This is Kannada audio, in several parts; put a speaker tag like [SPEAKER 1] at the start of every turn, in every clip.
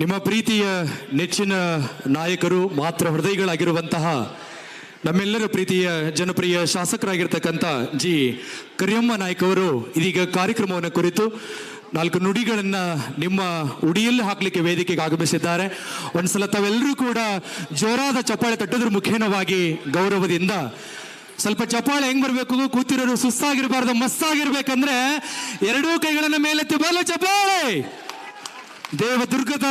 [SPEAKER 1] ನಿಮ್ಮ ಪ್ರೀತಿಯ ನೆಚ್ಚಿನ ನಾಯಕರು ಮಾತ್ರ ಹೃದಯಗಳಾಗಿರುವಂತಹ ನಮ್ಮೆಲ್ಲರ ಪ್ರೀತಿಯ ಜನಪ್ರಿಯ ಶಾಸಕರಾಗಿರ್ತಕ್ಕಂಥ ಜಿ. ಕರಿಯಮ್ಮ ನಾಯ್ಕ ಅವರು ಇದೀಗ ಕಾರ್ಯಕ್ರಮವನ್ನು ಕುರಿತು ನಾಲ್ಕು ನುಡಿಗಳನ್ನು ನಿಮ್ಮ ಉಡಿಯಲ್ಲಿ ಹಾಕಲಿಕ್ಕೆ ವೇದಿಕೆಗೆ ಆಗಮಿಸಿದ್ದಾರೆ. ಒಂದ್ಸಲ ತಾವೆಲ್ಲರೂ ಕೂಡ ಜೋರಾದ ಚಪ್ಪಾಳೆ ತಟ್ಟೋದ್ರ ಮುಖೇನವಾಗಿ ಗೌರವದಿಂದ. ಸ್ವಲ್ಪ ಚಪ್ಪಾಳೆ ಹೆಂಗ್ ಬರ್ಬೇಕು ಕೂತಿರೋರು ಸುಸ್ತಾಗಿರಬಾರ್ದು ಮಸ್ತಾಗಿರ್ಬೇಕಂದ್ರೆ ಎರಡೂ ಕೈಗಳನ್ನ ಮೇಲೆತ್ತಿ ಬಲ ಚಪ್ಪಾಳೆ! ದೇವದುರ್ಗದ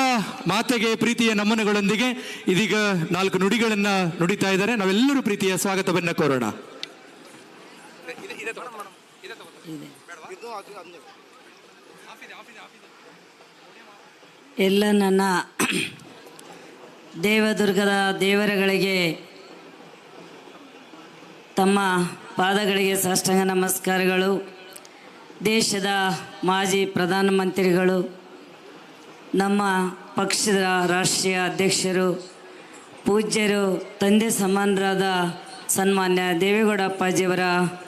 [SPEAKER 1] ಮಾತೆಗೆ ಪ್ರೀತಿಯ ನಮನಗಳೊಂದಿಗೆ ಇದೀಗ ನಾಲ್ಕು ನುಡಿಗಳನ್ನ ನುಡಿತಾ ಇದ್ದಾರೆ. ನಾವೆಲ್ಲರೂ ಪ್ರೀತಿಯ ಸ್ವಾಗತವನ್ನ ಕೋರೋಣ.
[SPEAKER 2] ಎಲ್ಲ ನನ್ನ ದೇವದುರ್ಗದ ದೇವರುಗಳಿಗೆ, ತಮ್ಮ ಪಾದಗಳಿಗೆ ಸಾಷ್ಟಾಂಗ ನಮಸ್ಕಾರಗಳು. ದೇಶದ ಮಾಜಿ ಪ್ರಧಾನಮಂತ್ರಿಗಳು ನಮ್ಮ ಪಕ್ಷದ ರಾಷ್ಟ್ರೀಯ ಅಧ್ಯಕ್ಷರು, ಪೂಜ್ಯರು, ತಂದೆ ಸಮಾನರಾದ ಸನ್ಮಾನ್ಯ ದೇವೇಗೌಡ ಅಪ್ಪಾಜಿಯವರ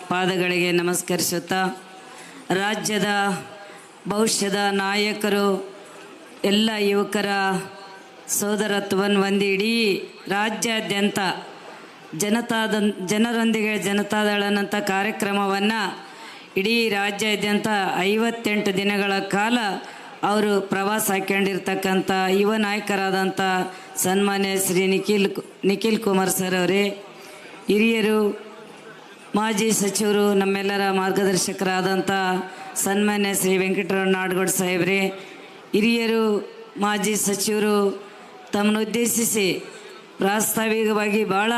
[SPEAKER 2] ಪಾದಗಳಿಗೆ ನಮಸ್ಕರಿಸುತ್ತಾ, ರಾಜ್ಯದ ಭವಿಷ್ಯದ ನಾಯಕರು, ಎಲ್ಲ ಯುವಕರ ಸೋದರತ್ವವನ್ನು ಹೊಂದಿ ಇಡೀ ರಾಜ್ಯಾದ್ಯಂತ ಜನತಾದ, ಜನರೊಂದಿಗೆ ಜನತಾದಳನಂಥ ಕಾರ್ಯಕ್ರಮವನ್ನು ಇಡೀ ರಾಜ್ಯಾದ್ಯಂತ ಐವತ್ತೆಂಟು ದಿನಗಳ ಕಾಲ ಅವರು ಪ್ರವಾಸ ಹಾಕ್ಕೊಂಡಿರ್ತಕ್ಕಂಥ ಯುವ ನಾಯಕರಾದಂಥ ಸನ್ಮಾನ್ಯ ಶ್ರೀ ನಿಖಿಲ್ ನಿಖಿಲ್ ಕುಮಾರ್ ಸರ್ ಅವರೇ, ಹಿರಿಯರು, ಮಾಜಿ ಸಚಿವರು, ನಮ್ಮೆಲ್ಲರ ಮಾರ್ಗದರ್ಶಕರಾದಂಥ ಸನ್ಮಾನ್ಯ ಶ್ರೀ ವೆಂಕಟರಮಣ ನಾಡಗೌಡ ಸಾಹೇಬ್ರೆ, ಹಿರಿಯರು, ಮಾಜಿ ಸಚಿವರು, ತಮ್ಮನ್ನು ಉದ್ದೇಶಿಸಿ ಪ್ರಾಸ್ತಾವಿಕವಾಗಿ ಭಾಳ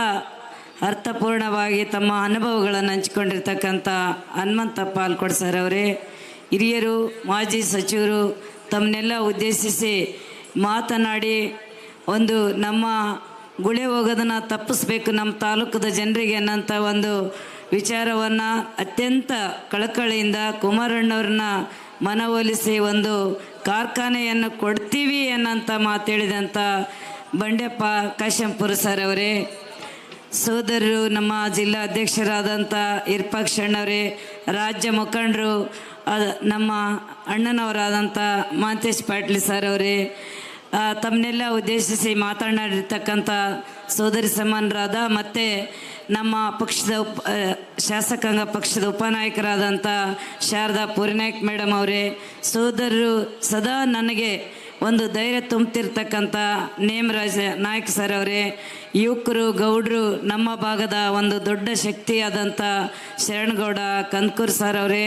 [SPEAKER 2] ಅರ್ಥಪೂರ್ಣವಾಗಿ ತಮ್ಮ ಅನುಭವಗಳನ್ನು ಹಂಚಿಕೊಂಡಿರ್ತಕ್ಕಂಥ ಹನುಮಂತ ಪಾಲ್ಕೊಡ್ ಸರ್ ಅವರೇ ಹಿರಿಯರು, ಮಾಜಿ ಸಚಿವರು ತಮ್ಮನ್ನೆಲ್ಲ ಉದ್ದೇಶಿಸಿ ಮಾತನಾಡಿ ಒಂದು ನಮ್ಮ ಗುಳೆ ಹೋಗೋದನ್ನು ತಪ್ಪಿಸ್ಬೇಕು ನಮ್ಮ ತಾಲೂಕದ ಜನರಿಗೆ ಅನ್ನೋಂಥ ಒಂದು ವಿಚಾರವನ್ನು ಅತ್ಯಂತ ಕಳಕಳಿಯಿಂದ ಕುಮಾರಣ್ಣವ್ರನ್ನ ಮನವೊಲಿಸಿ ಒಂದು ಕಾರ್ಖಾನೆಯನ್ನು ಕೊಡ್ತೀವಿ ಅನ್ನೋಂಥ ಮಾತೇಳಿದಂಥ ಬಂಡೆಪ್ಪ ಕಾಶಂಪುರ ಸರ್ ಅವರೇ, ಸೋದರರು, ನಮ್ಮ ಜಿಲ್ಲಾ ಅಧ್ಯಕ್ಷರಾದಂಥ ಇರ್ಪಾಕ್ಷಣ್ಣವರೇ, ರಾಜ್ಯ ಮುಖಂಡರು ನಮ್ಮ ಅಣ್ಣನವರಾದಂಥ ಮಾಂತೇಶ್ ಪಾಟೀಲ್ ಸರ್ ಅವರೇ ತಮ್ಮನ್ನೆಲ್ಲ ಉದ್ದೇಶಿಸಿ ಮಾತನಾಡಿರ್ತಕ್ಕಂಥ ಸೋದರಿ ಸಮಾನರಾದ ಮತ್ತು ನಮ್ಮ ಪಕ್ಷದ ಉಪ ಶಾಸಕಾಂಗ ಪಕ್ಷದ ಉಪನಾಯಕರಾದಂಥ ಶಾರದಾ ಪೂರ್ನಾಯ್ಕ್ ಮೇಡಮ್ ಅವರೇ, ಸೋದರರು ಸದಾ ನನಗೆ ಒಂದು ಧೈರ್ಯ ತುಂಬುತ್ತಿರ್ತಕ್ಕಂಥ ನೇಮರಾಜ ನಾಯಕ್ ಸರ್ ಅವರೇ, ಯುವಕರು ಗೌಡ್ರು ನಮ್ಮ ಭಾಗದ ಒಂದು ದೊಡ್ಡ ಶಕ್ತಿಯಾದಂಥ ಶರಣಗೌಡ ಕಂದ್ಕೂರ್ ಸರ್ ಅವರೇ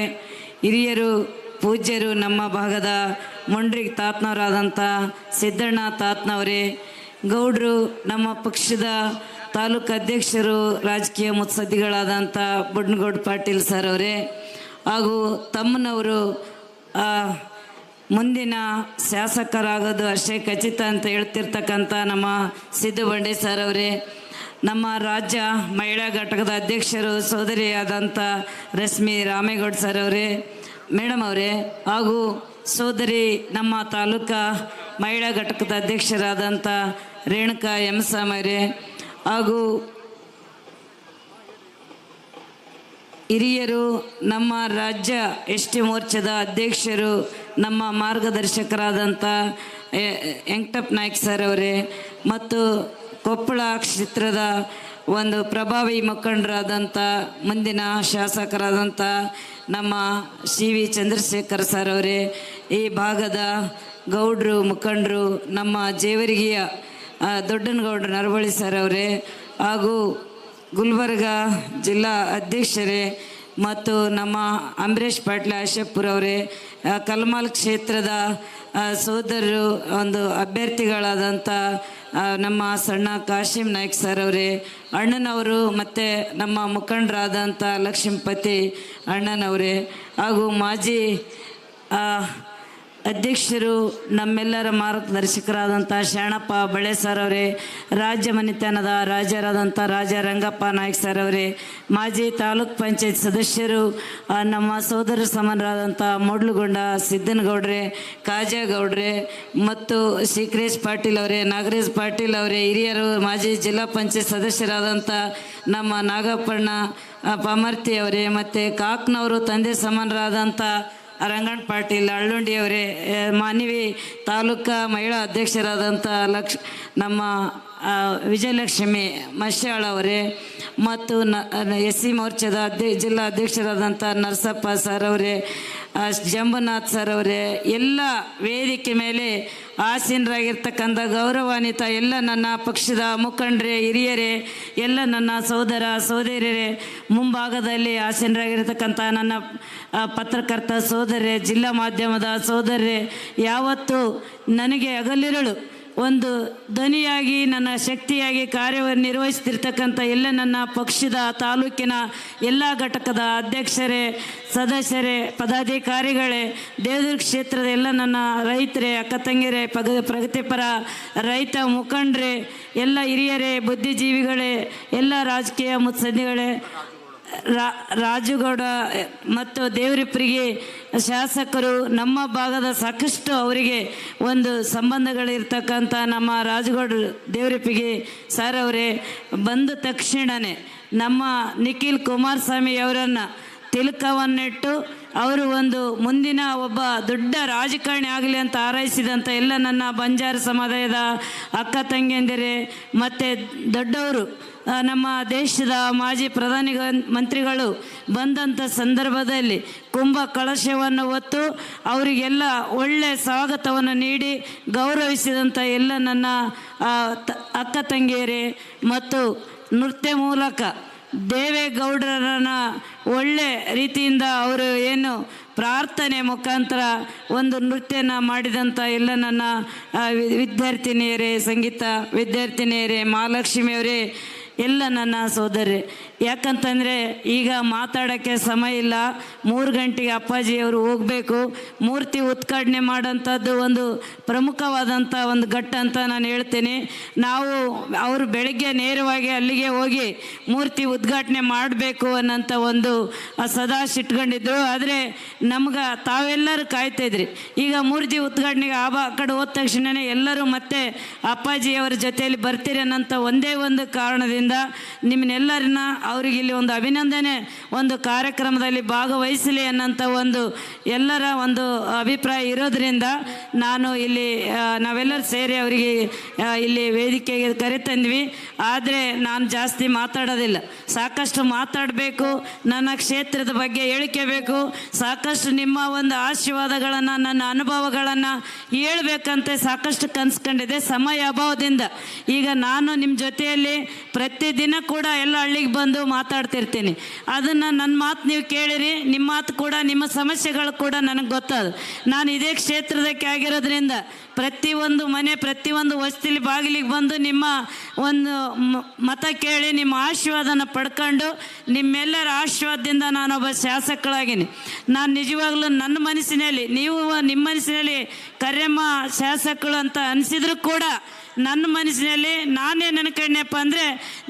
[SPEAKER 2] ಹಿರಿಯರು, ಪೂಜ್ಯರು, ನಮ್ಮ ಭಾಗದ ಮುಂಡ್ರಿಗೆ ತಾತ್ನವರಾದಂಥ ಸಿದ್ದಣ್ಣ ತಾತ್ನವರೇ, ಗೌಡ್ರು, ನಮ್ಮ ಪಕ್ಷದ ತಾಲೂಕು ಅಧ್ಯಕ್ಷರು, ರಾಜಕೀಯ ಮುತ್ಸದ್ದಿಗಳಾದಂಥ ಬುಡ್ನಗೌಡ ಪಾಟೀಲ್ ಸರ್ ಅವರೇ, ಹಾಗೂ ತಮ್ಮನವರು ಮುಂದಿನ ಶಾಸಕರಾಗೋದು ಅಷ್ಟೇ ಖಚಿತ ಅಂತ ಹೇಳ್ತಿರ್ತಕ್ಕಂಥ ನಮ್ಮ ಸಿದ್ದು ಬಂಡೆ ಸರ್ ಅವರೇ ನಮ್ಮ ರಾಜ್ಯ ಮಹಿಳಾ ಘಟಕದ ಅಧ್ಯಕ್ಷರು ಸೋದರಿಯಾದಂಥ ರಶ್ಮಿ ರಾಮೇಗೌಡ ಸರ್ ಅವರೇ ಮೇಡಮ್ ಅವರೇ, ಹಾಗೂ ಸೋದರಿ ನಮ್ಮ ತಾಲೂಕಾ ಮಹಿಳಾ ಘಟಕದ ಅಧ್ಯಕ್ಷರಾದಂಥ ರೇಣುಕಾ ಎಂ ಅವರೇ, ಹಾಗೂ ಹಿರಿಯರು, ನಮ್ಮ ರಾಜ್ಯ ಎಸ್ ಟಿ ಮೋರ್ಚಾದ ಅಧ್ಯಕ್ಷರು, ನಮ್ಮ ಮಾರ್ಗದರ್ಶಕರಾದಂಥ ವೆಂಕಟಪ್ಪ ನಾಯ್ಕ ಸರ್ ಅವರೇ, ಮತ್ತು ಕೊಪ್ಪಳ ಕ್ಷೇತ್ರದ ಒಂದು ಪ್ರಭಾವಿ ಮುಖಂಡರಾದಂಥ, ಮುಂದಿನ ಶಾಸಕರಾದಂಥ ನಮ್ಮ ಸಿ ವಿ ಚಂದ್ರಶೇಖರ್ ಸರ್ ಅವರೇ, ಈ ಭಾಗದ ಗೌಡ್ರು, ಮುಖಂಡರು, ನಮ್ಮ ಜೇವರಿಗೆಯ ದೊಡ್ಡನಗೌಡ್ರ ನರವಳಿ ಸರ್ ಅವರೇ ಹಾಗೂ ಗುಲ್ಬರ್ಗ ಜಿಲ್ಲಾ ಅಧ್ಯಕ್ಷರೇ ಮತ್ತು ನಮ್ಮ ಅಂಬರೀಷ್ ಪಾಟ್ಲ ಅವರೇ ಕಲ್ಮಾಲ್ ಕ್ಷೇತ್ರದ ಸೋದರರು, ಒಂದು ಅಭ್ಯರ್ಥಿಗಳಾದಂಥ ನಮ್ಮ ಸಣ್ಣ ಕಾಶಿಂ ನಾಯ್ಕ್ ಸರ್ ಅವರೇ, ಅಣ್ಣನವರು ಮತ್ತು ನಮ್ಮ ಮುಖಂಡರಾದಂಥ ಲಕ್ಷ್ಮೀಪತಿ ಅಣ್ಣನವರೇ ಹಾಗೂ ಮಾಜಿ ಅಧ್ಯಕ್ಷರು, ನಮ್ಮೆಲ್ಲರ ಮಾರ್ಗದರ್ಶಕರಾದಂಥ ಶರಣಪ್ಪ ಬಳೆ ಸರ್ ಅವರೇ, ರಾಜ್ಯ ಮನೆತನದ ರಾಜರಾದಂಥ ರಾಜ ರಂಗಪ್ಪ ನಾಯ್ಕ ಸರ್ ಅವರೇ, ಮಾಜಿ ತಾಲೂಕ್ ಪಂಚಾಯತ್ ಸದಸ್ಯರು ನಮ್ಮ ಸೋದರ ಸಮನರಾದಂಥ ಮೂಡ್ಲುಗೊಂಡ ಸಿದ್ದನಗೌಡ್ರೆ, ಕಾಜಾಗೌಡ್ರೆ ಮತ್ತು ಶ್ರೀಕ್ರೇಶ್ ಪಾಟೀಲ್ ಅವರೇ ನಾಗರೇಶ್ ಪಾಟೀಲ್ ಅವರೇ, ಹಿರಿಯರು, ಮಾಜಿ ಜಿಲ್ಲಾ ಪಂಚಾಯತ್ ಸದಸ್ಯರಾದಂಥ ನಮ್ಮ ನಾಗಪ್ಪಣ್ಣ ಪಾಮರ್ತಿ ಅವರೇ, ಮತ್ತು ಕಾಕ್ನವರು ತಂದೆ ಸಮಾನರಾದಂಥ ರಂಗಣ್ಣ ಪಾಟೀಲ್ ಅಳ್ಳುಂಡಿಯವರೇ ಮಾನ್ವಿ ತಾಲೂಕಾ ಮಹಿಳಾ ಅಧ್ಯಕ್ಷರಾದಂಥ ಲಕ್ಷ, ನಮ್ಮ ವಿಜಯಲಕ್ಷ್ಮಿ ಮಶ್ಯಾಳ್ ಅವರೇ, ಮತ್ತು ನ ಎಸ್ ಸಿ ಮೋರ್ಚಾದ ಅಧ್ಯ, ಜಿಲ್ಲಾ ಅಧ್ಯಕ್ಷರಾದಂಥ ನರಸಪ್ಪ ಸರ್ ಅವರೇ ಜಂಬುನಾಥ್ ಸರ್ ಅವರೇ, ಎಲ್ಲ ವೇದಿಕೆ ಮೇಲೆ ಆಸೀನರಾಗಿರ್ತಕ್ಕಂಥ ಗೌರವಾನ್ವಿತ ಎಲ್ಲ ನನ್ನ ಪಕ್ಷದ ಮುಖಂಡರೇ, ಹಿರಿಯರೇ, ಎಲ್ಲ ನನ್ನ ಸಹೋದರ, ಸಹೋದರಿಯರೇ, ಮುಂಭಾಗದಲ್ಲಿ ಆಸೀನರಾಗಿರ್ತಕ್ಕಂಥ ನನ್ನ ಪತ್ರಕರ್ತ ಸಹೋದರರೇ, ಜಿಲ್ಲಾ ಮಾಧ್ಯಮದ ಸಹೋದರರೇ, ಯಾವತ್ತು ನನಗೆ ಹಗಲಿರುಳು ಒಂದು ಧ್ವನಿಯಾಗಿ, ನನ್ನ ಶಕ್ತಿಯಾಗಿ ಕಾರ್ಯ ನಿರ್ವಹಿಸ್ತಿರ್ತಕ್ಕಂಥ ಎಲ್ಲ ನನ್ನ ಪಕ್ಷದ ತಾಲೂಕಿನ ಎಲ್ಲ ಘಟಕದ ಅಧ್ಯಕ್ಷರೇ, ಸದಸ್ಯರೇ, ಪದಾಧಿಕಾರಿಗಳೇ ದೇವದುರ್ಗ ಕ್ಷೇತ್ರದ ಎಲ್ಲ ನನ್ನ ರೈತರೇ, ಅಕ್ಕ ತಂಗಿರೇ, ಪಗ ಪ್ರಗತಿಪರ ರೈತ ಮುಖಂಡರೇ, ಎಲ್ಲ ಹಿರಿಯರೇ, ಬುದ್ಧಿಜೀವಿಗಳೇ, ಎಲ್ಲ ರಾಜಕೀಯ ಮುತ್ಸದ್ದಿಗಳೇ ರಾಜುಗೌಡ ಮತ್ತು ದೇವರಿಪ್ಪರಿಗೆ ಶಾಸಕರು ನಮ್ಮ ಭಾಗದ ಸಾಕಷ್ಟು ಅವರಿಗೆ ಒಂದು ಸಂಬಂಧಗಳಿರ್ತಕ್ಕಂಥ ನಮ್ಮ ರಾಜಗೌಡ ದೇವರಪ್ಪಿಗೆ ಸರ್ ಅವರೇ, ಬಂದ ತಕ್ಷಣವೇ ನಮ್ಮ ನಿಖಿಲ್ ಕುಮಾರಸ್ವಾಮಿ ಅವರನ್ನು ತಿಲಕವನ್ನಿಟ್ಟು ಅವರು ಒಂದು ಮುಂದಿನ ಒಬ್ಬ ದೊಡ್ಡ ರಾಜಕಾರಣಿ ಆಗಲಿ ಅಂತ ಹಾರೈಸಿದಂಥ ಎಲ್ಲ ನನ್ನ ಬಂಜಾರ ಸಮುದಾಯದ ಅಕ್ಕ ತಂಗಿಯಂದಿರೆ, ಮತ್ತು ದೊಡ್ಡವರು ನಮ್ಮ ದೇಶದ ಮಾಜಿ ಪ್ರಧಾನಿ ಮಂತ್ರಿಗಳು ಬಂದಂಥ ಸಂದರ್ಭದಲ್ಲಿ ಕುಂಭ ಕಳಶವನ್ನು ಹೊತ್ತು ಅವರಿಗೆಲ್ಲ ಒಳ್ಳೆ ಸ್ವಾಗತವನ್ನು ನೀಡಿ ಗೌರವಿಸಿದಂಥ ಎಲ್ಲ ನನ್ನ ಅಕ್ಕ ತಂಗಿಯರೇ ಮತ್ತು ನೃತ್ಯ ಮೂಲಕ ದೇವೇಗೌಡರನ್ನು ಒಳ್ಳೆ ರೀತಿಯಿಂದ ಅವರು ಏನು ಪ್ರಾರ್ಥನೆ ಮುಖಾಂತರ ಒಂದು ನೃತ್ಯನ ಮಾಡಿದಂಥ ಎಲ್ಲ ನನ್ನ ವಿದ್ಯಾರ್ಥಿನಿಯರೇ, ಸಂಗೀತ ವಿದ್ಯಾರ್ಥಿನಿಯರೇ, ಮಹಾಲಕ್ಷ್ಮಿಯವರೇ ಎಲ್ಲ ನನ್ನ ಸೋದರಿ. ಯಾಕಂತಂದರೆ ಈಗ ಮಾತಾಡೋಕ್ಕೆ ಸಮಯ ಇಲ್ಲ. ಮೂರು ಗಂಟೆಗೆ ಅಪ್ಪಾಜಿಯವರು ಹೋಗಬೇಕು. ಮೂರ್ತಿ ಉದ್ಘಾಟನೆ ಮಾಡೋಂಥದ್ದು ಒಂದು ಪ್ರಮುಖವಾದಂಥ ಒಂದು ಘಟ್ಟ ಅಂತ ನಾನು ಹೇಳ್ತೀನಿ. ನಾವು ಅವರು ಬೆಳಗ್ಗೆ ನೇರವಾಗಿ ಅಲ್ಲಿಗೆ ಹೋಗಿ ಮೂರ್ತಿ ಉದ್ಘಾಟನೆ ಮಾಡಬೇಕು ಅನ್ನೋಂಥ ಒಂದು ಸದಾ ಸಿಟ್ಕೊಂಡಿದ್ರು ಆದರೆ ನಮ್ಗೆ ತಾವೆಲ್ಲರೂ ಕಾಯ್ತಾಯಿದ್ರಿ. ಈಗ ಮೂರ್ತಿ ಉದ್ಘಾಟನೆಗೆ ಆ ಕಡೆ ಹೋದ ತಕ್ಷಣವೇ ಎಲ್ಲರೂ ಮತ್ತೆ ಅಪ್ಪಾಜಿಯವರ ಜೊತೆಯಲ್ಲಿ ಬರ್ತೀರಿ ಅನ್ನೋಂಥ ಒಂದೇ ಒಂದು ಕಾರಣದಿಂದ ನಿಮ್ಮನ್ನೆಲ್ಲರನ್ನ ಅವರಿಗೆ ಇಲ್ಲಿ ಒಂದು ಅಭಿನಂದನೆ, ಒಂದು ಕಾರ್ಯಕ್ರಮದಲ್ಲಿ ಭಾಗವಹಿಸಲಿ ಅನ್ನೋಂಥ ಒಂದು ಎಲ್ಲರ ಒಂದು ಅಭಿಪ್ರಾಯ ಇರೋದ್ರಿಂದ ನಾನು ಇಲ್ಲಿ ನಾವೆಲ್ಲರೂ ಸೇರಿ ಅವರಿಗೆ ಇಲ್ಲಿ ವೇದಿಕೆಗೆ ಕರೆತಂದ್ವಿ. ಆದರೆ ನಾನು ಜಾಸ್ತಿ ಮಾತಾಡೋದಿಲ್ಲ. ಸಾಕಷ್ಟು ಮಾತಾಡಬೇಕು, ನನ್ನ ಕ್ಷೇತ್ರದ ಬಗ್ಗೆ ಹೇಳಿಕೆಬೇಕು ಸಾಕಷ್ಟು ನಿಮ್ಮ ಒಂದು ಆಶೀರ್ವಾದಗಳನ್ನು, ನನ್ನ ಅನುಭವಗಳನ್ನು ಹೇಳ್ಬೇಕಂತ ಸಾಕಷ್ಟು ಕನ್ಸ್ಕೊಂಡಿದೆ. ಸಮಯ ಅಭಾವದಿಂದ ಈಗ ನಾನು ನಿಮ್ಮ ಜೊತೆಯಲ್ಲಿ ಪ್ರತಿದಿನ ಕೂಡ ಎಲ್ಲ ಹಳ್ಳಿಗೆ ಬಂದು ಮಾತಾಡ್ತಿರ್ತೀನಿ. ಅದನ್ನು ನನ್ನ ಮಾತು ನೀವು ಕೇಳಿರಿ ನಿಮ್ಮ ಮಾತು ಕೂಡ, ನಿಮ್ಮ ಸಮಸ್ಯೆಗಳು ಕೂಡ ನನಗೆ ಗೊತ್ತದು. ನಾನು ಇದೇ ಕ್ಷೇತ್ರದಕ್ಕೆ ಆಗಿರೋದ್ರಿಂದ ಪ್ರತಿಯೊಂದು ಮನೆ ಪ್ರತಿಯೊಂದು ವಸ್ತಿಲಿ ಬಾಗಿಲಿಗೆ ಬಂದು ನಿಮ್ಮ ಒಂದು ಮತ ಕೇಳಿ, ನಿಮ್ಮ ಆಶೀರ್ವಾದನ ಪಡ್ಕೊಂಡು ನಿಮ್ಮೆಲ್ಲರ ಆಶೀರ್ವಾದದಿಂದ ನಾನೊಬ್ಬ ಶಾಸಕಳಾಗೀನಿ. ನಾನು ನಿಜವಾಗ್ಲೂ ನನ್ನ ಮನಸ್ಸಿನಲ್ಲಿ, ನೀವು ನಿಮ್ಮ ಮನಸ್ಸಿನಲ್ಲಿ ಕರ್ಯಮ್ಮ ಶಾಸಕಳು ಅಂತ ಅನಿಸಿದ್ರು ಕೂಡ ನನ್ನ ಮನಸ್ಸಿನಲ್ಲಿ ನಾನೇ ನೆನ್ಕೊಂಡ್ನಪ್ಪ ಅಂದರೆ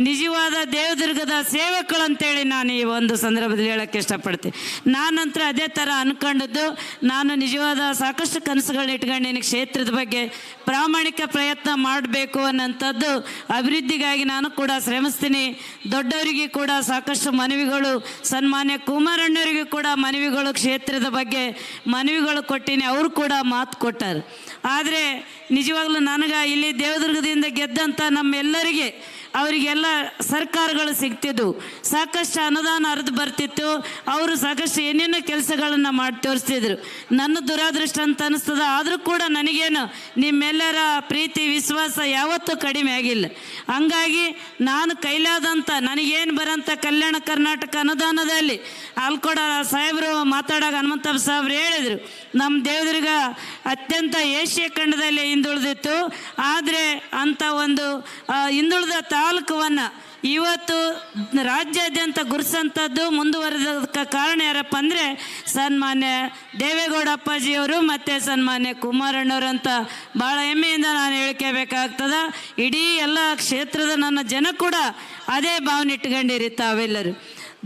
[SPEAKER 2] ನಿಜವಾದ ದೇವದುರ್ಗದ ಸೇವಕಳು ಅಂತೇಳಿ ನಾನು ಈ ಒಂದು ಸಂದರ್ಭದಲ್ಲಿ ಹೇಳೋಕ್ಕೆ ಇಷ್ಟಪಡ್ತೀನಿ. ನಾನಂತರ ಅದೇ ಥರ ಅನ್ಕೊಂಡಿದ್ದು, ನಾನು ನಿಜವಾದ ಸಾಕಷ್ಟು ಕನಸುಗಳನ್ನ ನಿನಗೆ ಕ್ಷೇತ್ರದ ಬಗ್ಗೆ ಪ್ರಾಮಾಣಿಕ ಪ್ರಯತ್ನ ಮಾಡಬೇಕು ಅನ್ನೋಂಥದ್ದು ಅಭಿವೃದ್ಧಿಗಾಗಿ ನಾನು ಕೂಡ ಶ್ರಮಿಸ್ತೀನಿ. ದೊಡ್ಡವರಿಗೆ ಕೂಡ ಸಾಕಷ್ಟು ಮನವಿಗಳು, ಸನ್ಮಾನ್ಯ ಕುಮಾರಣ್ಣವರಿಗೂ ಕೂಡ ಮನವಿಗಳು, ಕ್ಷೇತ್ರದ ಬಗ್ಗೆ ಮನವಿಗಳು ಕೊಟ್ಟಿನಿ, ಅವರು ಕೂಡ ಮಾತು ಕೊಟ್ಟಾರೆ. ಆದರೆ ನಿಜವಾಗ್ಲೂ ನನಗೆ ಇಲ್ಲಿ ದೇವದುರ್ಗದಿಂದ ಗೆದ್ದಂಥ ನಮ್ಮೆಲ್ಲರಿಗೆ ಅವರಿಗೆಲ್ಲ ಸರ್ಕಾರಗಳು ಸಿಗ್ತಿದ್ವು. ಸಾಕಷ್ಟು ಅನುದಾನ ಹರಿದು ಬರ್ತಿತ್ತು. ಅವರು ಸಾಕಷ್ಟು ಏನೇನು ಕೆಲಸಗಳನ್ನು ಮಾಡಿ ತೋರಿಸ್ತಿದ್ರು. ನನ್ನ ದುರಾದೃಷ್ಟ ಅಂತ ಅನಿಸ್ತದ. ಆದರೂ ಕೂಡ ನನಗೇನು ನಿಮ್ಮೆಲ್ಲರ ಪ್ರೀತಿ, ವಿಶ್ವಾಸ ಯಾವತ್ತೂ ಕಡಿಮೆ ಆಗಿಲ್ಲ. ಹಂಗಾಗಿ ನಾನು ಕೈಲಾದಂಥ ನನಗೇನು ಬರೋಂಥ ಕಲ್ಯಾಣ ಕರ್ನಾಟಕ ಅನುದಾನದಲ್ಲಿ ಅಲ್ಕೊಡ ಸಾಹೇಬರು ಮಾತಾಡೋಕೆ ಹನುಮಂತಪ್ಪ ಸಾಹೇಬ್ರು ಹೇಳಿದರು. ನಮ್ಮ ದೇವದುರ್ಗ ಅತ್ಯಂತ ಏಷ್ಯಾ ಖಂಡದಲ್ಲಿ ಹಿಂದುಳಿದಿತ್ತು. ಆದರೆ ಅಂಥ ಒಂದು ಹಿಂದುಳಿದ ಹಿಂದುಳಿದ ತಾಲೂಕವನ್ನು. ಇವತ್ತು ರಾಜ್ಯಾದ್ಯಂತ ಗುರುಸಂಥದ್ದು ಮುಂದುವರೆದಕ್ಕೆ ಕಾರಣ ಯಾರಪ್ಪ ಅಂದರೆ ಸನ್ಮಾನ್ಯ ದೇವೇಗೌಡ ಅಪ್ಪಾಜಿಯವರು ಮತ್ತು ಸನ್ಮಾನ್ಯ ಕುಮಾರಣ್ಣವ್ರಂತ ಭಾಳ ಹೆಮ್ಮೆಯಿಂದ ನಾನು ಹೇಳ್ಕೋಬೇಕಾಗ್ತದ. ಇಡೀ ಎಲ್ಲ ಕ್ಷೇತ್ರದ ನನ್ನ ಜನ ಕೂಡ ಅದೇ ಭಾವನೆ ಇಟ್ಕೊಂಡಿರಿ ತಾವೆಲ್ಲರೂ.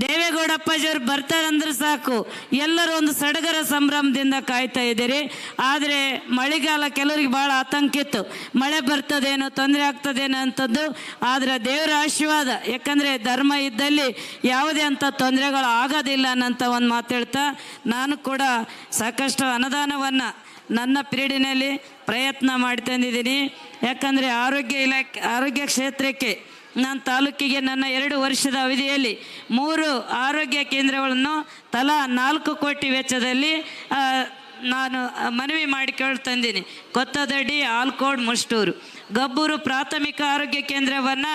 [SPEAKER 2] ದೇವೇಗೌಡಪ್ಪಾಜಿಯವ್ರು ಬರ್ತಾರಂದ್ರೆ ಸಾಕು. ಎಲ್ಲರೂ ಒಂದು ಸಡಗರ ಸಂಭ್ರಮದಿಂದ ಕಾಯ್ತಾ ಇದ್ದೀರಿ. ಆದರೆ ಮಳೆಗಾಲ ಕೆಲವರಿಗೆ ಭಾಳ ಆತಂಕ ಇತ್ತು. ಮಳೆ ಬರ್ತದೇನೋ ತೊಂದರೆ ಆಗ್ತದೇನೋ ಅಂಥದ್ದು. ಆದರೆ ದೇವರ ಆಶೀರ್ವಾದ. ಯಾಕಂದರೆ ಧರ್ಮ ಇದ್ದಲ್ಲಿ ಯಾವುದೇ ಅಂಥ ತೊಂದರೆಗಳು ಆಗೋದಿಲ್ಲ ಅನ್ನೋಂಥ ಒಂದು ಮಾತು ಹೇಳ್ತಾ ನಾನು ಕೂಡ ಸಾಕಷ್ಟು ಅನುದಾನವನ್ನು ನನ್ನ ಪಿರಿಯಡಿನಲ್ಲಿ ಪ್ರಯತ್ನ ಮಾಡ್ತಂದಿದ್ದೀನಿ ಯಾಕಂದರೆ ಆರೋಗ್ಯ ಇಲಾಖೆ, ಆರೋಗ್ಯ ಕ್ಷೇತ್ರಕ್ಕೆ ನಾನು ತಾಲೂಕಿಗೆ ನನ್ನ ಎರಡು ವರ್ಷದ ಅವಧಿಯಲ್ಲಿ ಮೂರು ಆರೋಗ್ಯ ಕೇಂದ್ರಗಳನ್ನು ತಲಾ ನಾಲ್ಕು ಕೋಟಿ ವೆಚ್ಚದಲ್ಲಿ ನಾನು ಮನವಿ ಮಾಡಿಕೊಳ್ತಂದೀನಿ ಕೊತ್ತದಡ್ಡಿ ಆಲ್ಕೋಡ್, ಮುಷ್ಟೂರು. ಗಬ್ಬೂರು ಪ್ರಾಥಮಿಕ ಆರೋಗ್ಯ ಕೇಂದ್ರವನ್ನು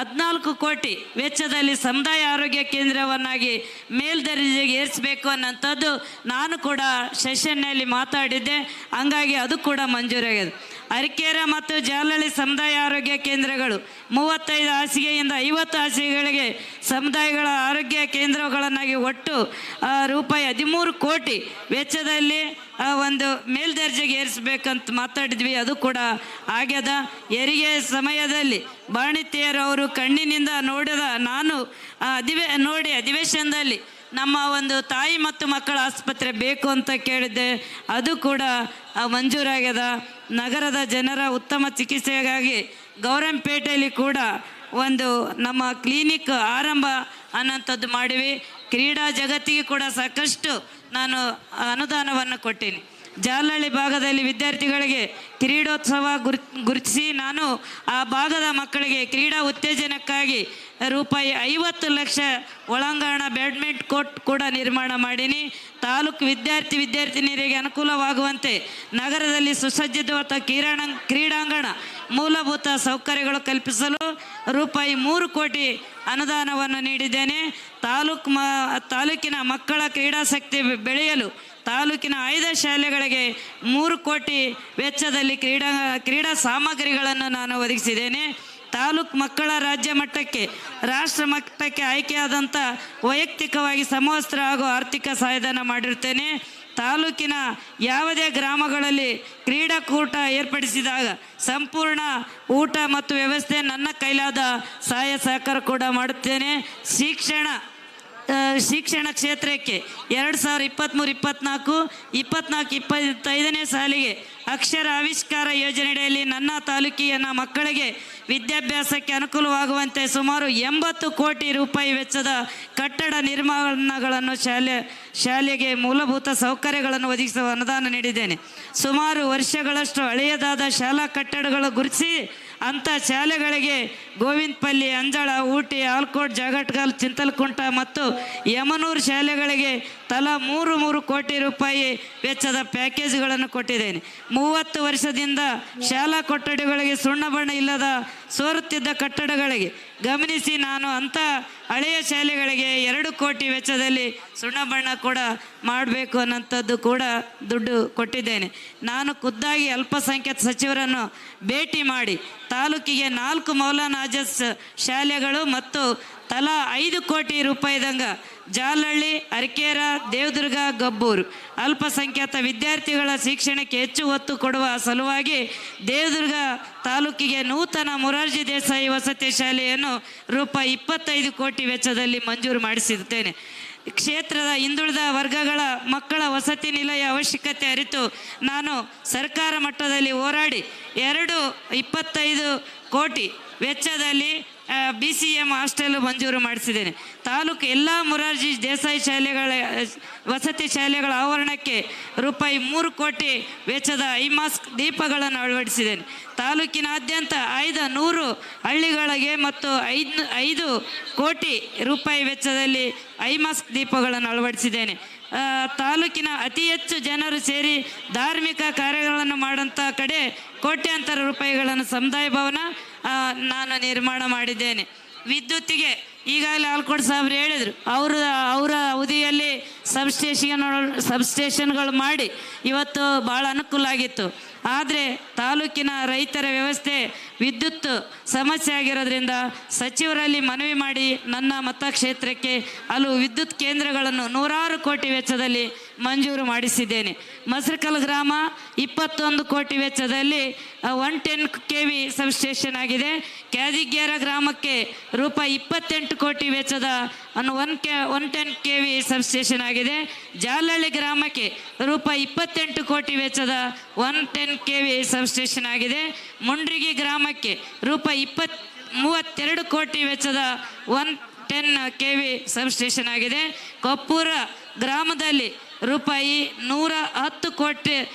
[SPEAKER 2] ಹದಿನಾಲ್ಕು ಕೋಟಿ ವೆಚ್ಚದಲ್ಲಿ ಸಮುದಾಯ ಆರೋಗ್ಯ ಕೇಂದ್ರವನ್ನಾಗಿ ಮೇಲ್ದರ್ಜೆಗೆ ಏರಿಸಬೇಕು ಅನ್ನೋಂಥದ್ದು ನಾನು ಕೂಡ ಸೆಷನ್ನಲ್ಲಿ ಮಾತಾಡಿದ್ದೆ. ಹಂಗಾಗಿ ಅದು ಕೂಡ ಮಂಜೂರಾಗಿದೆ. ಅರಿಕೇರ ಮತ್ತು ಜಾಲಹಳ್ಳಿ ಸಮುದಾಯ ಆರೋಗ್ಯ ಕೇಂದ್ರಗಳು ಮೂವತ್ತೈದು ಹಾಸಿಗೆಯಿಂದ ಐವತ್ತು ಹಾಸಿಗೆಗಳಿಗೆ ಸಮುದಾಯಗಳ ಆರೋಗ್ಯ ಕೇಂದ್ರಗಳನ್ನಾಗಿ ಒಟ್ಟು ರೂಪಾಯಿ ಹದಿಮೂರು ಕೋಟಿ ವೆಚ್ಚದಲ್ಲಿ ಒಂದು ಮೇಲ್ದರ್ಜೆಗೆ ಏರಿಸಬೇಕಂತ ಮಾತಾಡಿದ್ವಿ. ಅದು ಕೂಡ ಆಗ್ಯದ. ಹೆರಿಗೆ ಸಮಯದಲ್ಲಿ ಬಾಣಿತಿಯರವರು ಕಣ್ಣಿನಿಂದ ನೋಡಿದ ನಾನು ಅಧಿವೇ, ನೋಡಿ ಅಧಿವೇಶನದಲ್ಲಿ ನಮ್ಮ ಒಂದು ತಾಯಿ ಮತ್ತು ಮಕ್ಕಳ ಆಸ್ಪತ್ರೆ ಬೇಕು ಅಂತ ಕೇಳಿದ್ದೆ. ಅದು ಕೂಡ ಮಂಜೂರಾಗ್ಯದ. ನಗರದ ಜನರ ಉತ್ತಮ ಚಿಕಿತ್ಸೆಗಾಗಿ ಗೌರಂಪೇಟೆಯಲ್ಲಿ ಕೂಡ ಒಂದು ನಮ್ಮ ಕ್ಲಿನಿಕ್ ಆರಂಭ ಅನ್ನೋಂಥದ್ದು ಮಾಡಿವಿ. ಕ್ರೀಡಾ ಜಗತ್ತಿಗೆ ಕೂಡ ಸಾಕಷ್ಟು ನಾನು ಅನುದಾನವನ್ನು ಕೊಟ್ಟೀನಿ. ಜಾಲಹಳ್ಳಿ ಭಾಗದಲ್ಲಿ ವಿದ್ಯಾರ್ಥಿಗಳಿಗೆ ಕ್ರೀಡೋತ್ಸವ ಗುರ್, ಗುರುತಿಸಿ ನಾನು ಆ ಭಾಗದ ಮಕ್ಕಳಿಗೆ ಕ್ರೀಡಾ ಉತ್ತೇಜನಕ್ಕಾಗಿ ರೂಪಾಯಿ ಐವತ್ತು ಲಕ್ಷ ಒಳಾಂಗಣ ಬ್ಯಾಡ್ಮಿಂಟ್ ಕೋರ್ಟ್ ಕೂಡ ನಿರ್ಮಾಣ ಮಾಡೀನಿ. ತಾಲೂಕು ವಿದ್ಯಾರ್ಥಿ ವಿದ್ಯಾರ್ಥಿನಿಯರಿಗೆ ಅನುಕೂಲವಾಗುವಂತೆ ನಗರದಲ್ಲಿ ಸುಸಜ್ಜಿತವಾದ ಕ್ರೀಡಾಂಗ, ಕ್ರೀಡಾಂಗಣ ಮೂಲಭೂತ ಸೌಕರ್ಯಗಳು ಕಲ್ಪಿಸಲು ರೂಪಾಯಿ ಮೂರು ಕೋಟಿ ಅನುದಾನವನ್ನು ನೀಡಿದ್ದೇನೆ. ತಾಲೂಕು ಮ, ತಾಲೂಕಿನ ಮಕ್ಕಳ ಕ್ರೀಡಾಸಕ್ತಿ ಬೆಳೆಯಲು ತಾಲೂಕಿನ ಆಯ್ದ ಶಾಲೆಗಳಿಗೆ ಮೂರು ಕೋಟಿ ವೆಚ್ಚದಲ್ಲಿ ಕ್ರೀಡಾ ಕ್ರೀಡಾ ಸಾಮಗ್ರಿಗಳನ್ನು ನಾನು ಒದಗಿಸಿದ್ದೇನೆ. ತಾಲೂಕು ಮಕ್ಕಳ ರಾಜ್ಯ ಮಟ್ಟಕ್ಕೆ, ರಾಷ್ಟ್ರ ಮಟ್ಟಕ್ಕೆ ಆಯ್ಕೆಯಾದಂಥ ವೈಯಕ್ತಿಕವಾಗಿ ಸಮವಸ್ತ್ರ ಹಾಗೂ ಆರ್ಥಿಕ ಸಹಾಯಧನ ಮಾಡಿರ್ತೇನೆ ತಾಲೂಕಿನ ಯಾವುದೇ ಗ್ರಾಮಗಳಲ್ಲಿ ಕ್ರೀಡಾಕೂಟ ಏರ್ಪಡಿಸಿದಾಗ ಸಂಪೂರ್ಣ ಊಟ ಮತ್ತು ವ್ಯವಸ್ಥೆ ನನ್ನ ಕೈಲಾದ ಸಹಾಯ ಸಹಕಾರ ಕೂಡ ಮಾಡುತ್ತೇನೆ. ಶಿಕ್ಷಣ ಶಿಕ್ಷಣ ಕ್ಷೇತ್ರಕ್ಕೆ ಎರಡು ಸಾವಿರ ಇಪ್ಪತ್ತ್ಮೂರು ಇಪ್ಪತ್ತ್ನಾಲ್ಕು ಇಪ್ಪತ್ನಾಲ್ಕು, ಇಪ್ಪತ್ತೈದನೇ ಸಾಲಿಗೆ ಅಕ್ಷರ ಆವಿಷ್ಕಾರ ಯೋಜನೆಯಡಿಯಲ್ಲಿ ನನ್ನ ತಾಲೂಕಿನ ಮಕ್ಕಳಿಗೆ ವಿದ್ಯಾಭ್ಯಾಸಕ್ಕೆ ಅನುಕೂಲವಾಗುವಂತೆ ಸುಮಾರು ಎಂಬತ್ತು ಕೋಟಿ ರೂಪಾಯಿ ವೆಚ್ಚದ ಕಟ್ಟಡ ನಿರ್ಮಾಣಗಳನ್ನು ಶಾಲೆ, ಶಾಲೆಗೆ ಮೂಲಭೂತ ಸೌಕರ್ಯಗಳನ್ನು ಒದಗಿಸುವ ಅನುದಾನ ನೀಡಿದ್ದೇನೆ. ಸುಮಾರು ವರ್ಷಗಳಷ್ಟು ಹಳೆಯದಾದ ಶಾಲಾ ಕಟ್ಟಡಗಳು ಗುರುತಿಸಿ ಅಂಥ ಶಾಲೆಗಳಿಗೆ ಗೋವಿಂದಪಲ್ಲಿ ಅಂಜಳ ಊಟಿ ಆಲ್ಕೋಟ್ ಜಾಗಟ್ಕಲ್ ಚಿಂತಲ್ಕುಂಟ ಮತ್ತು ಯಮನೂರು ಶಾಲೆಗಳಿಗೆ ತಲಾ ಮೂರು ಮೂರು ಕೋಟಿ ರೂಪಾಯಿ ವೆಚ್ಚದ ಪ್ಯಾಕೇಜ್ಗಳನ್ನು ಕೊಟ್ಟಿದ್ದೇನೆ. ಮೂವತ್ತು ವರ್ಷದಿಂದ ಶಾಲಾ ಕೊಠಡಿಗಳಿಗೆ ಸುಣ್ಣ ಬಣ್ಣ ಇಲ್ಲದ ಸೋರುತ್ತಿದ್ದ ಕಟ್ಟಡಗಳಿಗೆ ಗಮನಿಸಿ ನಾನು ಅಂಥ ಹಳೆಯ ಶಾಲೆಗಳಿಗೆ ಎರಡು ಕೋಟಿ ವೆಚ್ಚದಲ್ಲಿ ಸುಣ್ಣ ಬಣ್ಣ ಕೂಡ ಮಾಡಬೇಕು ಅನ್ನೋಂಥದ್ದು ಕೂಡ ದುಡ್ಡು ಕೊಟ್ಟಿದ್ದೇನೆ. ನಾನು ಖುದ್ದಾಗಿ ಅಲ್ಪಸಂಖ್ಯಾತ ಸಚಿವರನ್ನು ಭೇಟಿ ಮಾಡಿ ತಾಲೂಕಿಗೆ ನಾಲ್ಕು ಮೌಲಾನಾಜಸ್ ಶಾಲೆಗಳು ಮತ್ತು ತಲಾ ಐದು ಕೋಟಿ ರೂಪಾಯಿದಂಗ ಜಾಲಹಳ್ಳಿ ಅರಕೇರ ದೇವದುರ್ಗ, ಗಬ್ಬೂರು ಅಲ್ಪಸಂಖ್ಯಾತ ವಿದ್ಯಾರ್ಥಿಗಳ ಶಿಕ್ಷಣಕ್ಕೆ ಹೆಚ್ಚು ಒತ್ತು ಕೊಡುವ ಸಲುವಾಗಿ ದೇವದುರ್ಗ ತಾಲೂಕಿಗೆ ನೂತನ ಮೊರಾರ್ಜಿ ದೇಸಾಯಿ ವಸತಿ ಶಾಲೆಯನ್ನು ರೂಪಾಯಿ ಇಪ್ಪತ್ತೈದು ಕೋಟಿ ವೆಚ್ಚದಲ್ಲಿ ಮಂಜೂರು ಮಾಡಿಸಿರುತ್ತೇನೆ ಕ್ಷೇತ್ರದ ಹಿಂದುಳಿದ ವರ್ಗಗಳ ಮಕ್ಕಳ ವಸತಿ ನಿಲಯ ಅವಶ್ಯಕತೆ ಅರಿತು ನಾನು ಸರ್ಕಾರ ಮಟ್ಟದಲ್ಲಿ ಹೋರಾಡಿ ಎರಡು ಇಪ್ಪತ್ತೈದು ಕೋಟಿ ವೆಚ್ಚದಲ್ಲಿ ಬಿ ಸಿ ಎಂ ಹಾಸ್ಟೆಲ್ ಮಂಜೂರು ಮಾಡಿಸಿದ್ದೇನೆ. ತಾಲೂಕು ಎಲ್ಲ ಮೊರಾರ್ಜಿ ದೇಸಾಯಿ ಶಾಲೆಗಳ, ವಸತಿ ಶಾಲೆಗಳ ಆವರಣಕ್ಕೆ ರೂಪಾಯಿ ಮೂರು ಕೋಟಿ ವೆಚ್ಚದ ಐಮಾಸ್ಕ್ ದೀಪಗಳನ್ನು ಅಳವಡಿಸಿದ್ದೇನೆ. ತಾಲೂಕಿನಾದ್ಯಂತ ಆಯ್ದ ನೂರು ಹಳ್ಳಿಗಳಿಗೆ ಮತ್ತು ಐದು ಐದು ಕೋಟಿ ರೂಪಾಯಿ ವೆಚ್ಚದಲ್ಲಿ ಐಮಾಸ್ಕ್ ದೀಪಗಳನ್ನು ಅಳವಡಿಸಿದ್ದೇನೆ. ತಾಲೂಕಿನ ಅತಿ ಹೆಚ್ಚು ಜನರು ಸೇರಿ ಧಾರ್ಮಿಕ ಕಾರ್ಯಗಳನ್ನು ಮಾಡೋಂಥ ಕಡೆ ಕೋಟ್ಯಾಂತರ ರೂಪಾಯಿಗಳನ್ನು ಸಮುದಾಯ ಭವನ ನಾನು ನಿರ್ಮಾಣ ಮಾಡಿದ್ದೇನೆ. ವಿದ್ಯುತ್ತಿಗೆ ಈಗಾಗಲೇ ಆಲ್ಕೋಡ್ ಸಾಹೇಬ್ರು ಹೇಳಿದರು, ಅವರ ಅವರ ಅವಧಿಯಲ್ಲಿ ಸಬ್ಸ್ಟೇಷನ್ ಸಬ್ಸ್ಟೇಷನ್ಗಳು ಮಾಡಿ ಇವತ್ತು ಭಾಳ ಅನುಕೂಲ ಆಗಿತ್ತು. ಆದರೆ ತಾಲೂಕಿನ ರೈತರ ವ್ಯವಸ್ಥೆ ವಿದ್ಯುತ್ ಸಮಸ್ಯೆ ಆಗಿರೋದ್ರಿಂದ ಸಚಿವರಲ್ಲಿ ಮನವಿ ಮಾಡಿ ನನ್ನ ಮತಕ್ಷೇತ್ರಕ್ಕೆ ಹಲವು ವಿದ್ಯುತ್ ಕೇಂದ್ರಗಳನ್ನು ನೂರಾರು ಕೋಟಿ ವೆಚ್ಚದಲ್ಲಿ ಮಂಜೂರು ಮಾಡಿಸಿದ್ದೇನೆ. ಮಸರಕಲ್ ಗ್ರಾಮ ಇಪ್ಪತ್ತೊಂದು ಕೋಟಿ ವೆಚ್ಚದಲ್ಲಿ one ten K V substation ಆಗಿದೆ. ಕ್ಯಾದಿಗ್ಯಾರ ಗ್ರಾಮಕ್ಕೆ ರೂಪಾಯಿ ಇಪ್ಪತ್ತೆಂಟು ಕೋಟಿ ವೆಚ್ಚದ one K one ten K V substation ಆಗಿದೆ. ಜಾಲಹಳ್ಳಿ ಗ್ರಾಮಕ್ಕೆ ರೂಪಾಯಿ ಇಪ್ಪತ್ತೆಂಟು ಕೋಟಿ ವೆಚ್ಚದ one ten K V substation ಆಗಿದೆ. ಮುಂಡ್ರಿಗಿ ಗ್ರಾಮಕ್ಕೆ ರೂಪಾಯಿ ಇಪ್ಪತ್ ಮೂವತ್ತೆರಡು ಕೋಟಿ ವೆಚ್ಚದ one ten K V substation ಆಗಿದೆ. ಕೊಪ್ಪೂರ ಗ್ರಾಮದಲ್ಲಿ ರೂಪಾಯಿ ನೂರ ಹತ್ತು ಕೋಟಿ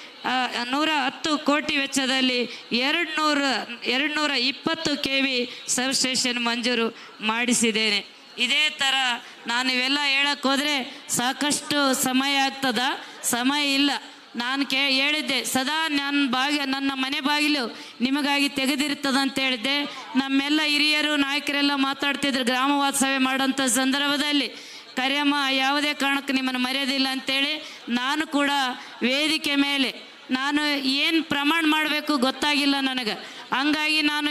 [SPEAKER 2] ನೂರ ಹತ್ತು ಕೋಟಿ ವೆಚ್ಚದಲ್ಲಿ ಎರಡು ನೂರ ಎರಡು ನೂರ ಇಪ್ಪತ್ತು ಕೆ ವಿ ಸಬ್ಸ್ಟೇಷನ್ ಮಂಜೂರು ಮಾಡಿಸಿದ್ದೇನೆ. ಇದೇ ಥರ ನಾನು ಇವೆಲ್ಲ ಹೇಳಕ್ಕೆ ಹೋದರೆ ಸಾಕಷ್ಟು ಸಮಯ ಆಗ್ತದ? ಸಮಯ ಇಲ್ಲ. ನಾನು ಕೇ, ಹೇಳಿದ್ದೆ, ಸದಾ ನನ್ನ ಬಾಗಿ, ನನ್ನ ಮನೆ ಬಾಗಿಲು ನಿಮಗಾಗಿ ತೆಗೆದಿರ್ತದಂತ ಹೇಳಿದ್ದೆ. ನಮ್ಮೆಲ್ಲ ಹಿರಿಯರು, ನಾಯಕರೆಲ್ಲ ಮಾತಾಡ್ತಿದ್ರು ಗ್ರಾಮ ವಾಸ್ತವ್ಯ ಮಾಡೋಂಥ ಸಂದರ್ಭದಲ್ಲಿ. ಕರಿಯಮ್ಮ ಯಾವುದೇ ಕಾರಣಕ್ಕೆ ನಿಮ್ಮನ್ನು ಮರೆಯೋದಿಲ್ಲ ಅಂತೇಳಿ ನಾನು ಕೂಡ ವೇದಿಕೆ ಮೇಲೆ ನಾನು ಏನು ಪ್ರಮಾಣ ಮಾಡಬೇಕು ಗೊತ್ತಾಗಿಲ್ಲ ನನಗೆ. ಹಂಗಾಗಿ ನಾನು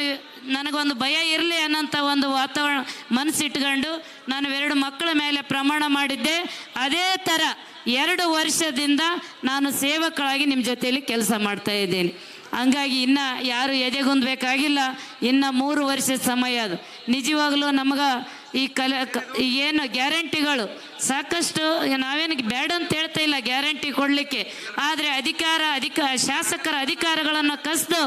[SPEAKER 2] ನನಗೊಂದು ಭಯ ಇರಲಿ ಅನ್ನೋಂಥ ಒಂದು ವಾತಾವರಣ ಮನಸ್ಸಿಟ್ಕೊಂಡು ನಾನು ಎರಡು ಮಕ್ಕಳ ಮೇಲೆ ಪ್ರಮಾಣ ಮಾಡಿದ್ದೆ. ಅದೇ ಥರ ಎರಡು ವರ್ಷದಿಂದ ನಾನು ಸೇವಕಳಾಗಿ ನಿಮ್ಮ ಜೊತೆಯಲ್ಲಿ ಕೆಲಸ ಮಾಡ್ತಾ ಇದ್ದೇನೆ. ಹಂಗಾಗಿ ಇನ್ನು ಯಾರು ಎದೆಗುಂದಬೇಕಾಗಿಲ್ಲ. ಇನ್ನು ಮೂರು ವರ್ಷದ ಸಮಯ ಅದು. ನಿಜವಾಗಲೂ ನಮ್ಗೆ ಈ ಕಲೆ ಏನು ಗ್ಯಾರಂಟಿಗಳು ಸಾಕಷ್ಟು ನಾವೇನು ಬೇಡ ಅಂತ ಹೇಳ್ತಾ ಇಲ್ಲ ಗ್ಯಾರಂಟಿ ಕೊಡಲಿಕ್ಕೆ. ಆದರೆ ಅಧಿಕಾರ ಅಧಿಕ ಶಾಸಕರ ಅಧಿಕಾರಗಳನ್ನು ಕಸಿದು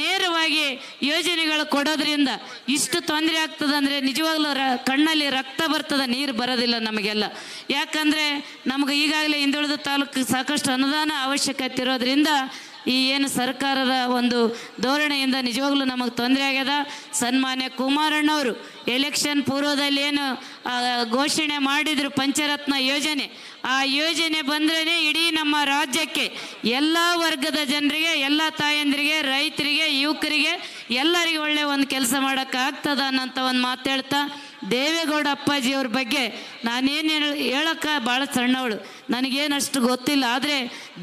[SPEAKER 2] ನೇರವಾಗಿ ಯೋಜನೆಗಳು ಕೊಡೋದ್ರಿಂದ ಇಷ್ಟು ತೊಂದರೆ ಆಗ್ತದೆ ಅಂದರೆ ನಿಜವಾಗ್ಲೂ ರ ಕಣ್ಣಲ್ಲಿ ರಕ್ತ ಬರ್ತದೆ, ನೀರು ಬರೋದಿಲ್ಲ ನಮಗೆಲ್ಲ. ಯಾಕಂದರೆ ನಮಗೆ ಈಗಾಗಲೇ ಹಿಂದುಳಿದ ತಾಲೂಕು ಸಾಕಷ್ಟು ಅನುದಾನ ಅವಶ್ಯಕತೆ ಇರೋದ್ರಿಂದ ಈ ಏನು ಸರ್ಕಾರದ ಒಂದು ಧೋರಣೆಯಿಂದ ನಿಜವಾಗ್ಲೂ ನಮಗೆ ತೊಂದರೆ ಆಗ್ಯದ? ಸನ್ಮಾನ್ಯ ಕುಮಾರಣ್ಣವರು ಎಲೆಕ್ಷನ್ ಪೂರ್ವದಲ್ಲಿ ಏನು ಘೋಷಣೆ ಮಾಡಿದರು ಪಂಚರತ್ನ ಯೋಜನೆ. ಆ ಯೋಜನೆ ಬಂದ್ರೇ ಇಡೀ ನಮ್ಮ ರಾಜ್ಯಕ್ಕೆ ಎಲ್ಲ ವರ್ಗದ ಜನರಿಗೆ, ಎಲ್ಲ ತಾಯಂದಿರಿಗೆ, ರೈತರಿಗೆ, ಯುವಕರಿಗೆ, ಎಲ್ಲರಿಗೆ ಒಳ್ಳೆ ಒಂದು ಕೆಲಸ ಮಾಡೋಕ್ಕಾಗ್ತದ ಅನ್ನೋಂಥ ಒಂದು ಮಾತು ಹೇಳ್ತಾ ದೇವೇಗೌಡ ಅಪ್ಪಾಜಿಯವ್ರ ಬಗ್ಗೆ ನಾನೇನು ಹೇಳಕ್ಕೆ ಭಾಳ ಸಣ್ಣವಳು. ನನಗೇನಷ್ಟು ಗೊತ್ತಿಲ್ಲ, ಆದರೆ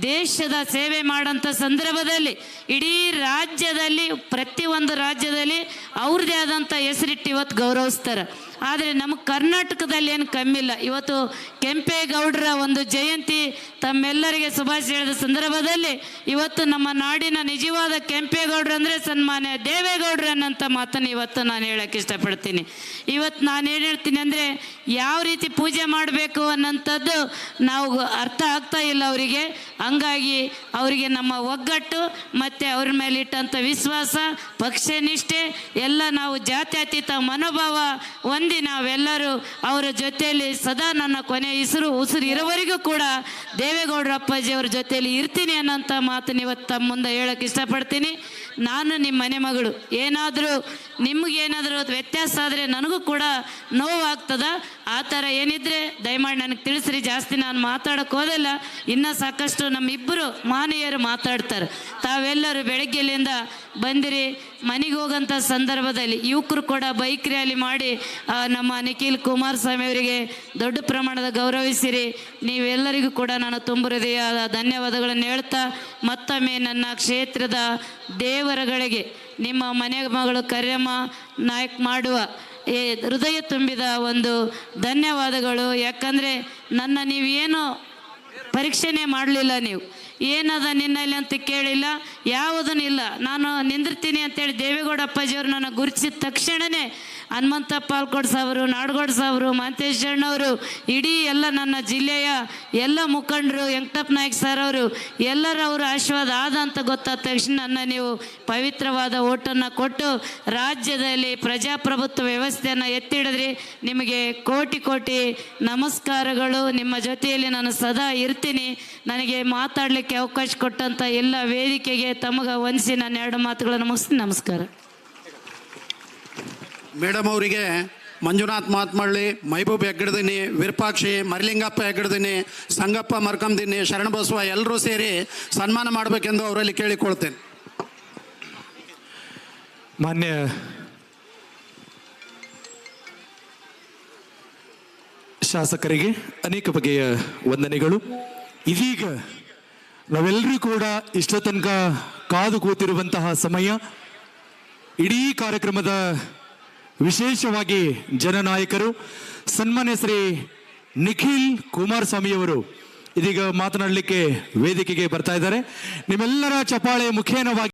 [SPEAKER 2] ದೇಶದ ಸೇವೆ ಮಾಡೋಂಥ ಸಂದರ್ಭದಲ್ಲಿ, ಇಡೀ ರಾಜ್ಯದಲ್ಲಿ, ಪ್ರತಿಯೊಂದು ರಾಜ್ಯದಲ್ಲಿ ಅವ್ರದ್ದೇ ಆದಂಥ ಹೆಸರಿಟ್ಟು ಇವತ್ತು ಗೌರವಿಸ್ತಾರೆ. ಆದರೆ ನಮ್ಮ ಕರ್ನಾಟಕದಲ್ಲಿ ಏನು ಕಮ್ಮಿಲ್ಲ ಇವತ್ತು ಕೆಂಪೇಗೌಡರ ಒಂದು ಜಯಂತಿ ತಮ್ಮೆಲ್ಲರಿಗೆ ಶುಭಾಶಯ ಹೇಳಿದ ಸಂದರ್ಭದಲ್ಲಿ, ಇವತ್ತು ನಮ್ಮ ನಾಡಿನ ನಿಜವಾದ ಕೆಂಪೇಗೌಡರು ಅಂದರೆ ಸನ್ಮಾನ್ಯ ದೇವೇಗೌಡರು ಅನ್ನೋಂಥ ಮಾತನ್ನು ಇವತ್ತು ನಾನು ಹೇಳೋಕ್ಕೆ ಇಷ್ಟಪಡ್ತೀನಿ. ಇವತ್ತು ನಾನು ಏನು ಹೇಳ್ತೀನಿ ಅಂದರೆ, ಯಾವ ರೀತಿ ಪೂಜೆ ಮಾಡಬೇಕು ಅನ್ನೋಂಥದ್ದು ನಾವು ಅರ್ಥ ಆಗ್ತಾ ಇಲ್ಲ ಅವರಿಗೆ. ಹಂಗಾಗಿ ಅವರಿಗೆ ನಮ್ಮ ಒಗ್ಗಟ್ಟು ಮತ್ತು ಅವ್ರ ಮೇಲೆ ಇಟ್ಟಂಥ ವಿಶ್ವಾಸ ಪಕ್ಷ ನಿಷ್ಠೆ ಎಲ್ಲ ನಾವು ಜಾತ್ಯತೀತ ಮನೋಭಾವ ಹೊಂದಿ ನಾವೆಲ್ಲರೂ ಅವರ ಜೊತೆಯಲ್ಲಿ ಸದಾ ನನ್ನ ಕೊನೆ ಹೆಸರು ಉಸಿರು ಇರೋವರೆಗೂ ಕೂಡ ದೇವೇಗೌಡರ ಅಪ್ಪಾಜಿಯವ್ರ ಜೊತೆಯಲ್ಲಿ ಇರ್ತೀನಿ ಅನ್ನೋಂಥ ಮಾತು ಇವತ್ತು ತಮ್ಮ ಮುಂದೆ ಹೇಳೋಕ್ಕೆ ಇಷ್ಟಪಡ್ತೀನಿ. ನಾನು ನಿಮ್ಮ ಮನೆ ಮಗಳು. ಏನಾದರೂ ನಿಮಗೇನಾದರೂ ವ್ಯತ್ಯಾಸ ಆದರೆ ನನಗೂ ಕೂಡ ನೋವಾಗ್ತದ. ಆ ಥರ ಏನಿದ್ರೆ, ದಯಮಾಡಿ ನನಗೆ ತಿಳಿಸ್ರಿ, ಜಾಸ್ತಿ ನಾನು ಮಾತಾಡೋಕೆ ಹೋದಲ್ಲ, ಇನ್ನೂ ಸಾಕಷ್ಟು ನಮ್ಮಿಬ್ಬರು ಮಾನವೀಯರು ಮಾತಾಡ್ತಾರೆ. ತಾವೆಲ್ಲರೂ ಬೆಳಗ್ಗೆಲಿಂದ ಬಂದಿರಿ, ಮನೆಗೆ ಹೋಗೋಂಥ ಸಂದರ್ಭದಲ್ಲಿ ಯುವಕರು ಕೂಡ ಬೈಕ್ ರ್ಯಾಲಿ ಮಾಡಿ ನಮ್ಮ ನಿಖಿಲ್ ಕುಮಾರಸ್ವಾಮಿ ಅವರಿಗೆ ದೊಡ್ಡ ಪ್ರಮಾಣದ ಗೌರವಿಸಿರಿ. ನೀವೆಲ್ಲರಿಗೂ ಕೂಡ ನಾನು ತುಂಬ ಹೃದಯದ ಧನ್ಯವಾದಗಳನ್ನು ಹೇಳ್ತಾ, ಮತ್ತೊಮ್ಮೆ ನನ್ನ ಕ್ಷೇತ್ರದ ದೇವರಗಳಿಗೆ, ನಿಮ್ಮ ಮನೆ ಮಗಳು ಕರ್ಯಮ್ಮ ನಾಯಕ್ ಮಾಡುವ ಹೃದಯ ತುಂಬಿದ ಒಂದು ಧನ್ಯವಾದಗಳು. ಯಾಕಂದರೆ ನನ್ನ ನೀವೇನು ಪರೀಕ್ಷೆನೇ ಮಾಡಲಿಲ್ಲ ನೀವು. ಏನದ ನಿನ್ನಲ್ಲಿ ಅಂತ ಕೇಳಿಲ್ಲ. ಯಾವುದನ್ನು ಇಲ್ಲ ನಾನು ನಿಂದಿರ್ತೀನಿ ಅಂತೇಳಿ ದೇವೇಗೌಡ ಅಪ್ಪಾಜಿಯವರು ನನ್ನ ಗುರುತಿಸಿದ ತಕ್ಷಣವೇ ಹನುಮಂತ ಪಾಲ್ಕೋಡ್ ಸಾವರು ನಾಡಗೌಡ ಸಾವರು ಮಹಂತೇಶ್ ಇಡೀ ಎಲ್ಲ ನನ್ನ ಜಿಲ್ಲೆಯ ಎಲ್ಲ ಮುಖಂಡರು, ವೆಂಕಟಪ್ಪ ನಾಯ್ಕ ಸರ್ ಅವರು ಎಲ್ಲರವರು ಆಶೀರ್ವಾದ ಆದ ಅಂತ ಗೊತ್ತಾದ ತಕ್ಷಣ ನನ್ನ ನೀವು ಪವಿತ್ರವಾದ ಓಟನ್ನು ಕೊಟ್ಟು ರಾಜ್ಯದಲ್ಲಿ ಪ್ರಜಾಪ್ರಭುತ್ವ ವ್ಯವಸ್ಥೆಯನ್ನು ಎತ್ತಿಡಿದ್ರಿ. ನಿಮಗೆ ಕೋಟಿ ಕೋಟಿ ನಮಸ್ಕಾರಗಳು. ನಿಮ್ಮ ಜೊತೆಯಲ್ಲಿ ನಾನು ಸದಾ ಇರ್ತೀನಿ. ನನಗೆ ಮಾತಾಡಲಿಕ್ಕೆ ಅವಕಾಶ ಕೊಟ್ಟಂಥ ಎಲ್ಲ ವೇದಿಕೆಗೆ ತಮಗೆ ವಂದಿಸಿ ನಾನು ಎರಡು ಮಾತುಗಳನ್ನು ಮುಗಿಸ್ತೀನಿ. ನಮಸ್ಕಾರ.
[SPEAKER 3] ಮೇಡಮ್ ಅವರಿಗೆ ಮಂಜುನಾಥ್ ಮಾತ್ಮಳ್ಳಿ ಮೈಬೂಬ್ ಹೆಗ್ಗಡ್ದಿನಿ ವಿರೂಪಾಕ್ಷಿ ಮರಿಲಿಂಗಪ್ಪ ಹೆಗ್ಗಡ್ದಿನಿ ಸಂಗಪ್ಪ ಮರ್ಕಂದಿನಿ ಶರಣಬಸವ ಎಲ್ಲರೂ ಸೇರಿ ಸನ್ಮಾನ ಮಾಡಬೇಕೆಂದು ಅವರಲ್ಲಿ ಕೇಳಿಕೊಳ್ತೇನೆ.
[SPEAKER 1] ಮಾನ್ಯ ಶಾಸಕರಿಗೆ ಅನೇಕ ಬಗೆಯ ವಂದನೆಗಳು. ಇದೀಗ ನಾವೆಲ್ಲರೂ ಕೂಡ ಇಷ್ಟ ತನಕ ಕಾದು ಕೂತಿರುವಂತಹ ಸಮಯ ಇಡೀ ಕಾರ್ಯಕ್ರಮದ ವಿಶೇಷವಾಗಿ ಜನನಾಯಕರು. ಸನ್ಮಾನ್ಯ ಶ್ರೀ ನಿಖಿಲ್ ಕುಮಾರಸ್ವಾಮಿಯವರು ಇದೀಗ ಮಾತನಾಡಲಿಕ್ಕೆ ವೇದಿಕೆಗೆ ಬರ್ತಾ ಇದ್ದಾರೆ. ನಿಮ್ಮೆಲ್ಲರ ಚಪಾಳೆ ಮುಖೇನವಾಗಿ